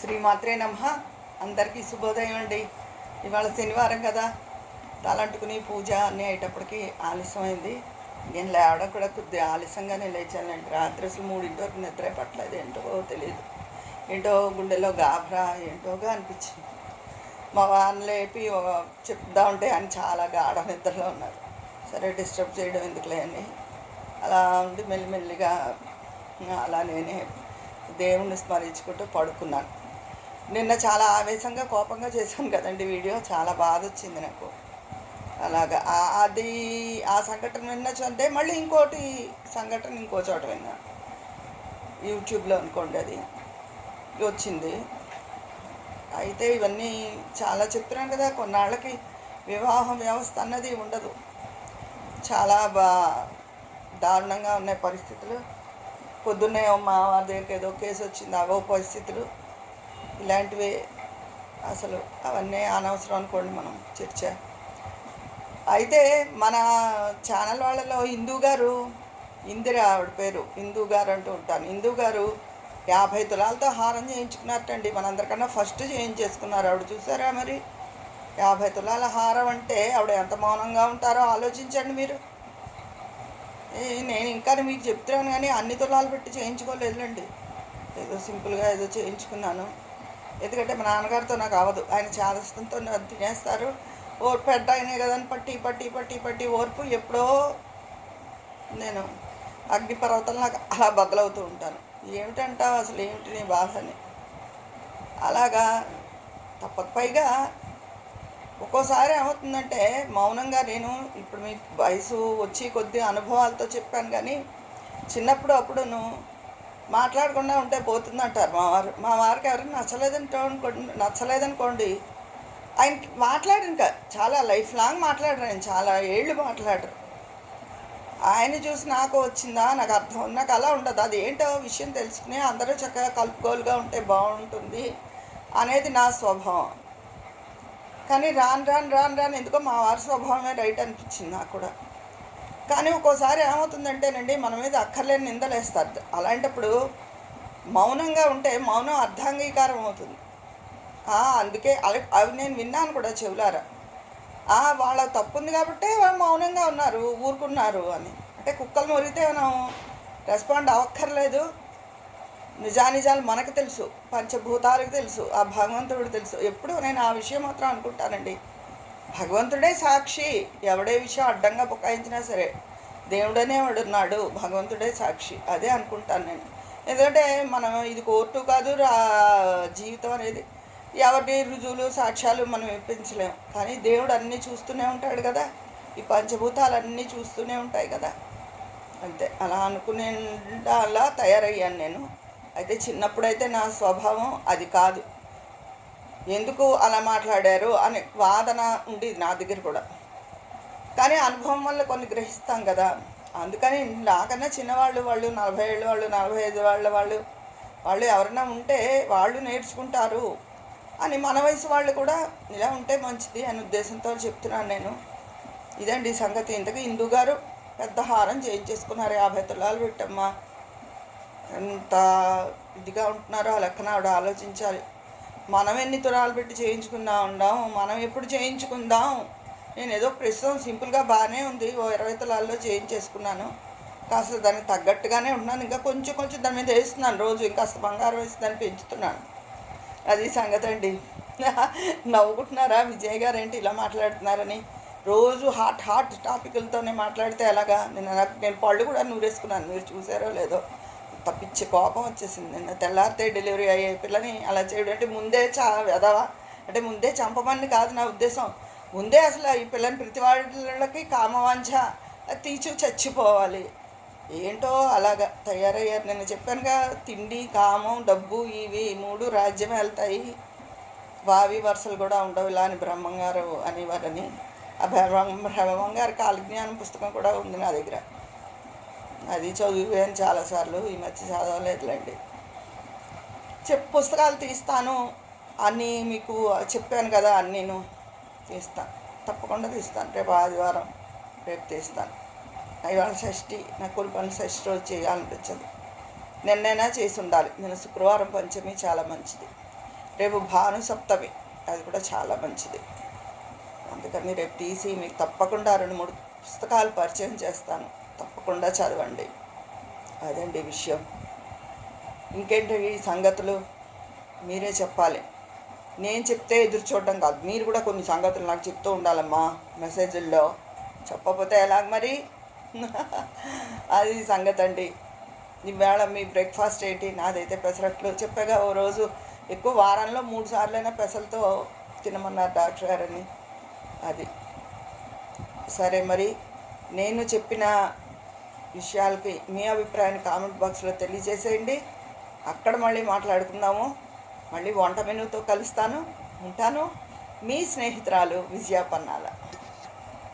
శ్రీమాత్రే నమ. అందరికీ శుభోదయం అండి. ఇవాళ శనివారం కదా. తలంటుకుని పూజ అన్నీ అయ్యేటప్పటికి ఆలస్యమైంది. నేను లేవడం కూడా కొద్దిగా ఆలస్యంగానే లేచానండి. రాత్రి అసలు మూడింటి వరకు నిద్ర పట్టలేదు. ఏంటో తెలియదు ఏంటో గుండెలో గాభరా ఏంటోగా అనిపించింది. మా వారిని లేపి చెప్తా ఉంటే ఆయన చాలా గాఢ నిద్రలో ఉన్నారు. సరే డిస్టర్బ్ చేయడం ఎందుకులే అని. అలా ఉండి మెల్లిమెల్లిగా అలా నేనే దేవుణ్ణి స్మరించుకుంటూ పడుకున్నాను. నిన్న చాలా ఆవేశంగా కోపంగా చేశాను కదండి వీడియో. చాలా బాధ వచ్చింది నాకు. అలాగా. అది ఆ సంఘటన విన్నచ్చు అంటే మళ్ళీ ఇంకోటి సంఘటన ఇంకో చోట విన్నా. యూట్యూబ్లో అనుకోండి అది. వచ్చింది. అయితే ఇవన్నీ చాలా చెప్తున్నాను కదా కొన్నాళ్ళకి వివాహం వ్యవస్థ అన్నది ఉండదు. చాలా బా దారుణంగా ఉన్నాయి పరిస్థితులు. పొద్దున్నే మా వారి దగ్గరికి ఏదో కేసు వచ్చింది అవో పరిస్థితులు. ఇలాంటివి అసలు అవన్నీ అనవసరం అనుకోండి మనం చర్చ. అయితే మన ఛానల్ వాళ్ళలో హిందూ గారు ఇందిర ఆవిడ పేరు హిందూ గారు అంటూ ఉంటాను. హిందూ గారు యాభై తులాలతో హారం చేయించుకున్నారటండి. మనందరికన్నా ఫస్ట్ చేయించేసుకున్నారు. ఆవిడ చూసారా మరి? యాభై తులాల హారం అంటే ఆవిడ ఎంత మౌనంగా ఉంటారో ఆలోచించండి మీరు. ఏ, నేను ఇంకా మీకు చెప్తున్నాను కానీ అన్ని తులాలు పెట్టి చేయించుకోలేదులేండి. ఏదో సింపుల్గా ఏదో చేయించుకున్నాను. ఎందుకంటే మా నాన్నగారితో నాకు అవ్వదు. ఆయన చాదస్తంతో నన్ను తినేస్తారు. ఓర్పు పెద్ద ఆయనే కదా అని పట్టి పట్టి పట్టి పట్టి ఓర్పు. ఎప్పుడో నేను అగ్నిపర్వతం నాకు అలా బద్దలవుతూ ఉంటాను. ఏమిటంటావు అసలు? ఏమిటి నీ బాధ అని. అలాగా తప్పక పైగా ఒక్కోసారి ఏమవుతుందంటే మౌనంగా నేను ఇప్పుడు మీ వయసు వచ్చి కొద్ది అనుభవాలతో చెప్పాను కానీ చిన్నప్పుడు అప్పుడును మాట్లాడకుండా ఉంటే పోతుందంటారు. మా వారు మా వారికి ఎవరైనా నచ్చలేదనుకోండి అనుకోండి నచ్చలేదనుకోండి ఆయన మాట్లాడు ఇంకా. చాలా లైఫ్ లాంగ్ మాట్లాడరు ఆయన చాలా ఏళ్ళు మాట్లాడరు. ఆయన చూసి నాకు వచ్చిందా నాకు అర్థం నాకు అలా ఉండదు. అది ఏంటో విషయం తెలుసుకుని అందరూ చక్కగా కలుపుకోలుగా ఉంటే బాగుంటుంది అనేది నా స్వభావం. కానీ రాను రాను రాను రాను ఎందుకో మా వారి స్వభావమే రైట్ అనిపించింది నాకు కూడా. కానీ ఒక్కోసారి ఏమవుతుందంటేనండి మన మీద అక్కర్లేని నిందలేస్తారు. అలాంటప్పుడు మౌనంగా ఉంటే మౌనం అర్ధాంగీకారం అవుతుంది. అందుకే అవి అవి నేను విన్నాను కూడా చెవులారా. వాళ్ళ తప్పు ఉంది కాబట్టి వాళ్ళు మౌనంగా ఉన్నారు ఊరుకున్నారు అని. అంటే కుక్కలు మొరిగితే మనం రెస్పాండ్ అవ్వక్కర్లేదు. నిజానిజాలు మనకు తెలుసు పంచభూతాలకు తెలుసు ఆ భగవంతుడికి తెలుసు. ఎప్పుడు నేను ఆ విషయం మాత్రం అనుకుంటానండి. భగవంతుడే సాక్షి. ఎవడే విషయం అడ్డంగా బుకాయించినా సరే దేవుడనే వాడున్నాడు. భగవంతుడే సాక్షి. అదే అనుకుంటాను నేను. ఎందుకంటే మనం ఇది కోర్టు కాదు రా జీవితం అనేది. ఎవరి రుజువులు సాక్ష్యాలు మనం ఇప్పించలేం. కానీ దేవుడు అన్నీ చూస్తూనే ఉంటాడు కదా. ఈ పంచభూతాలు అన్నీ చూస్తూనే ఉంటాయి కదా. అంతే. అలా అనుకునే అలా తయారయ్యాను నేను. అయితే చిన్నప్పుడైతే నా స్వభావం అది కాదు. ఎందుకు అలా మాట్లాడారు అనే వాదన ఉండేది నా దగ్గర కూడా. కానీ అనుభవం వల్ల కొన్ని గ్రహిస్తాం కదా. అందుకని నాకన్నా చిన్నవాళ్ళు వాళ్ళు నలభై ఏళ్ళు వాళ్ళు నలభై ఐదు వాళ్ళ వాళ్ళు వాళ్ళు ఎవరైనా ఉంటే వాళ్ళు నేర్చుకుంటారు అని మన వయసు వాళ్ళు కూడా ఇలా ఉంటే మంచిది అనే ఉద్దేశంతో చెప్తున్నాను నేను. ఇదండి సంగతి. ఇంతకు హిందూ గారు పెద్ద హారం చేయించేసుకున్నారు. యాభై తులాలు పెట్టమ్మా. ఎంత ఇదిగా ఉంటున్నారో ఆ లెక్కన ఆవిడ ఆలోచించాలి. మనం ఎన్ని తులాలు పెట్టి చేయించుకుందా ఉందాం మనం ఎప్పుడు చేయించుకుందాం? నేను ఏదో ప్రస్తుతం సింపుల్గా బాగానే ఉంది. ఓ ఇరవై తులాల్లో చేయించేసుకున్నాను. కాస్త దానికి తగ్గట్టుగానే ఉన్నాను. ఇంకా కొంచెం కొంచెం దాని మీద వేస్తున్నాను రోజు. ఇంకాస్త బంగారం వేసి దాన్ని పెంచుతున్నాను. అది సంగతి అండి. నవ్వుకుంటున్నారా? విజయ్ గారు ఏంటి ఇలా మాట్లాడుతున్నారని? రోజు హాట్ హాట్ టాపిక్లతోనే మాట్లాడితే ఎలాగా? నేను నాకు నేను పళ్ళు కూడా నూరేసుకున్నాను. మీరు చూసారో లేదో? తప్పించే కోపం వచ్చేసింది. నిన్న తెల్లారితే డెలివరీ అయ్యే పిల్లని అలా చేయడం అంటే ముందే చా వెదవా అంటే ముందే చంపమని కాదు నా ఉద్దేశం. ముందే అసలు ఈ పిల్లని ప్రతి వాళ్ళకి కామవాంఛ తీర్చి చచ్చిపోవాలి. ఏంటో అలాగా తయారయ్యారు. నేను చెప్పానుగా తిండి కామం డబ్బు ఇవి మూడు రాజ్యం వెళ్తాయి. వావి వరుసలు కూడా ఉండవు. ఇలా అని బ్రహ్మంగారు అనేవారని. ఆ బ్రహ్మ బ్రహ్మంగారి కాలజ్ఞానం పుస్తకం కూడా ఉంది నా దగ్గర. అది చదివాను చాలాసార్లు ఈ మధ్య చదవలేదులేండి. చెప్ పుస్తకాలు తీస్తాను అన్నీ మీకు చెప్పాను కదా అన్నీను తీస్తాను తప్పకుండా తీస్తాను. రేపు ఆదివారం రేపు తీస్తాను. ఇవాళ షష్ఠి నా కొన్ని పనులు షష్ఠి రోజు చేయాలనిపించదు. నిన్నైనా చేసి ఉండాలి. నేను శుక్రవారం పంచమి చాలా మంచిది. రేపు భాను సప్తమి అది కూడా చాలా మంచిది. అందుకని రేపు తీసి మీకు తప్పకుండా రెండు మూడు పుస్తకాలు పరిచయం చేస్తాను. తప్పకుండా చదవండి. అదండి విషయం. ఇంకేంటి ఈ సంగతులు? మీరే చెప్పాలి. నేను చెప్తే ఎదురు చూడడం కాదు. మీరు కూడా కొన్ని సంగతులు నాకు చెప్తూ ఉండాలమ్మా మెసేజ్ల్లో. చెప్పకపోతే ఎలాగ మరి? అది సంగతి అండి ఈవేళ మీ బ్రేక్ఫాస్ట్ ఏంటి? నాదైతే పెసరట్లు. చెప్పాగా ఓ రోజు ఎక్కువ వారంలో మూడు సార్లైనా పెసలతో తినమన్నారు డాక్టర్ గారని. అది. సరే మరి నేను చెప్పిన విషయాలకి మీ అభిప్రాయాన్ని కామెంట్ బాక్స్లో తెలియజేసేయండి. అక్కడ మళ్ళీ మాట్లాడుకుందాము. మళ్ళీ వంట మెనూతో కలుస్తాను. ఉంటాను. మీ స్నేహితురాలు విజయ పన్నాల.